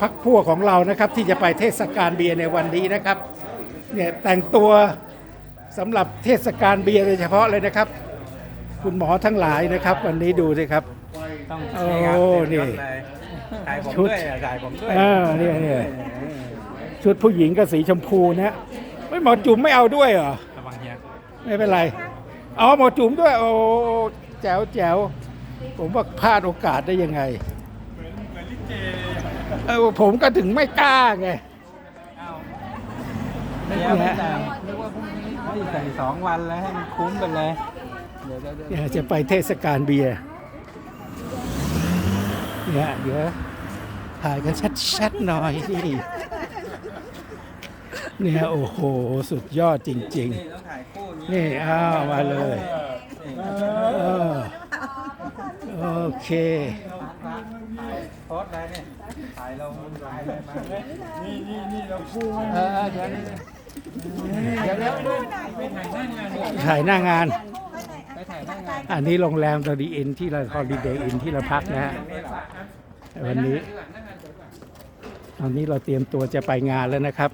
พักพวกของเรานะครับที่จะไปเทศกาลเบียร์ในวันนี้นะครับเนี่ยแต่งตัวสำหรับเทศกาลเบียร์โดยเฉพาะเลยนะครับ คุณหมอทั้งหลายนะครับ วันนี้ดูสิครับ ต้องโอ้ครับนี่เต็มยศเลยถ่ายผมชุดด้วยอะถ่ายผมด้วยเออเนี่ยเนี่ย ชุดผู้หญิงก็สีชมพูนะไม่หมอจุ๋มไม่เอาด้วยเหรอ ระวังเฮียไม่เป็นไร เอาหมอจุ๋มด้วย โอ้แจ๋วแจ๋วผมว่าพลาดโอกาสได้ยังไงเอ อผมก็ถึงไม่กล้าไงเฮียไม่แต่งนึกว่าพรุ่งนี้ให้ใส่สองวันแล้วให้มันคุ้มไปเลยเดี๋ยวเดี๋ยวเดี๋ยวเนี่ยจะไปเทศกาลเบียร์เนี่ยเดี๋ยวถ่ายกันชัดๆหน่อยนี่เนี่ยโอ้โห สุดยอดจริง นี่ต้องถ่ายคู่อย่างๆ นี่อ้าวมาเลยนี่เออโอเค โพสต์ได้เนี่ยถ่ายลงถ่ายเลยมานี่นี่นี่เราคู่เออเดี๋ยวนี่เดี๋ยวเดี๋ยวไปถ่ายหน้างานดีกว่าถ่ายหน้างาน ไปถ่ายหน้างานอันนี้โรงแรมตอดีอินที่เราฮอลิเดย์อินที่เราพักนะฮะวันนี้ ตอนนี้เราเตรียมตัวจะไปงานแล้วนะครับ